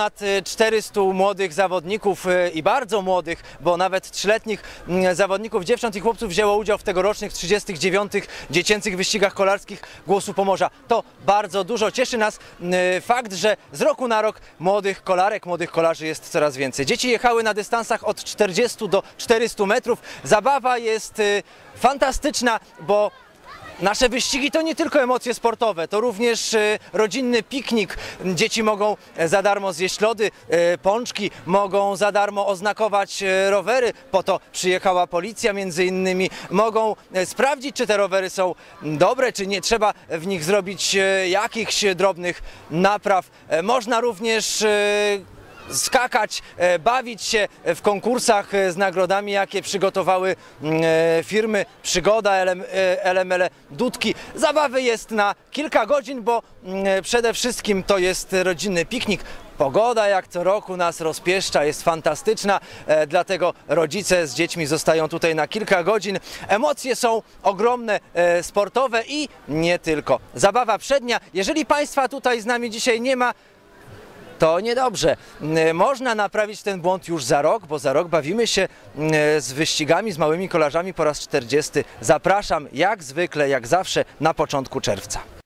ponad y, 400 młodych zawodników y, i bardzo młodych, bo nawet trzyletnich mm, zawodników, dziewcząt i chłopców wzięło udział w tegorocznych 39 dziecięcych wyścigach kolarskich Głosu Pomorza. To bardzo dużo. Cieszy nas y, fakt, że z roku na rok młodych kolarek, młodych kolarzy jest coraz więcej. Dzieci jechały na dystansach od 40 do 400 metrów. Zabawa jest y, fantastyczna, bo Nasze wyścigi to nie tylko emocje sportowe, to również e, rodzinny piknik. Dzieci mogą e, za darmo zjeść lody, e, pączki, mogą za darmo oznakować rowery. Po to przyjechała policja między innymi. Mogą sprawdzić, czy te rowery są dobre, czy nie trzeba w nich zrobić jakichś drobnych napraw. Można również skakać, e, bawić się w konkursach e, z nagrodami, jakie przygotowały mm, e, firmy Przygoda, LM, LML, Dudki. Zabawy jest na kilka godzin, bo mm, przede wszystkim to jest rodzinny piknik. Pogoda jak co roku nas rozpieszcza, jest fantastyczna, dlatego rodzice z dziećmi zostają tutaj na kilka godzin. Emocje są ogromne, sportowe i nie tylko. Zabawa przednia. Jeżeli Państwa tutaj z nami dzisiaj nie ma, to niedobrze. Mm, Można naprawić ten błąd już za rok, bo za rok bawimy się mm, z wyścigami, z małymi kolarzami po raz 40. Zapraszam jak zwykle, jak zawsze na początku czerwca.